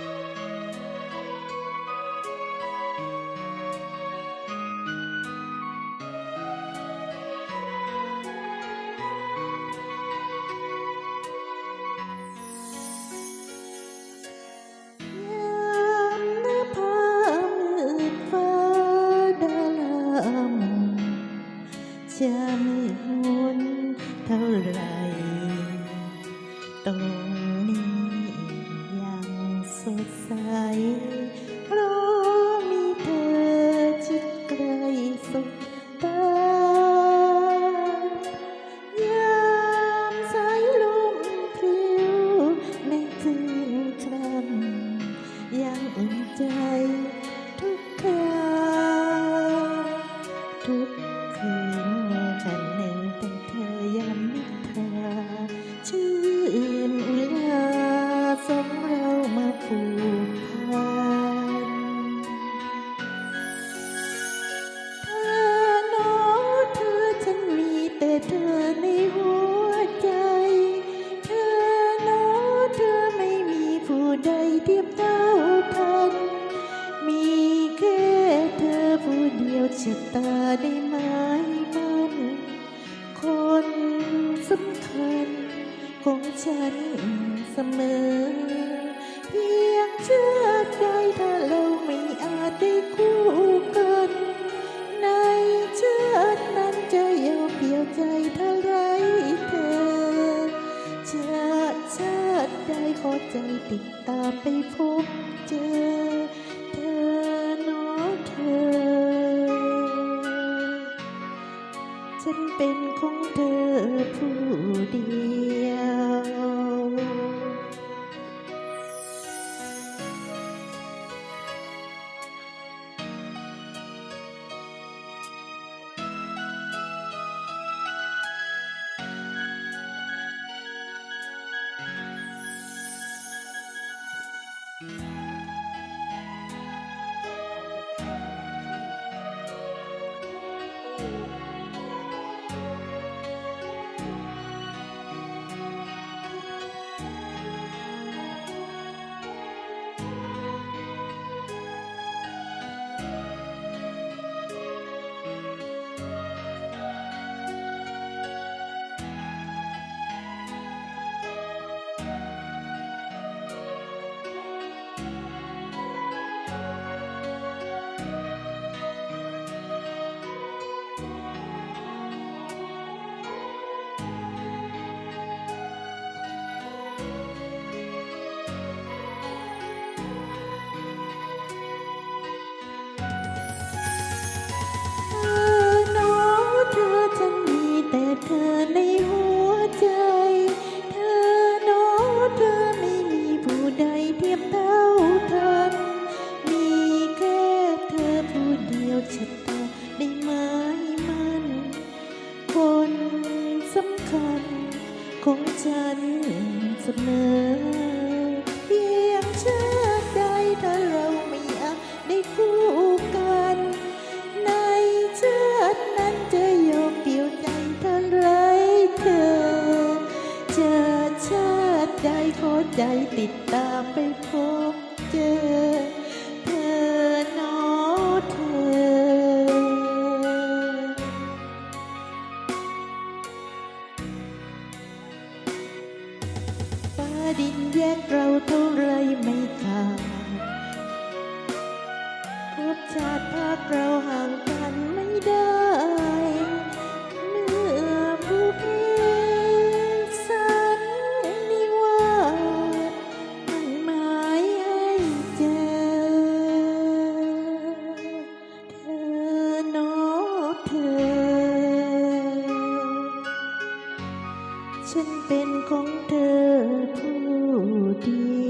ย หัวใจ เธอโน้เธอไม่มีผู้ใดเทียบเท่าทัน มีแค่เธอผู้เดียวชะตาได้ไหมมันคนสำคัญของฉันเสมอ เพียงเชื่อใจถ้าเราไม่อาจได้คู่ ติดตามไปพบเจอเธอเน้อเธอ ฉันเป็นของเธอผู้เดียว ชะตาได้ไหมมันคนสำคัญของฉันเสมอเพียงชาติใดถ้าเราไม่อาจได้คู่กัน ในชาตินั้นจะยอมเปลี่ยวใจเท่าไรเธอ เจอชาติใดขอใจติดตา ดินแยกเราเท่าไรไม่ขาดพบชาติภาคเราหา ฉันเป็นของเธอผู้เดียว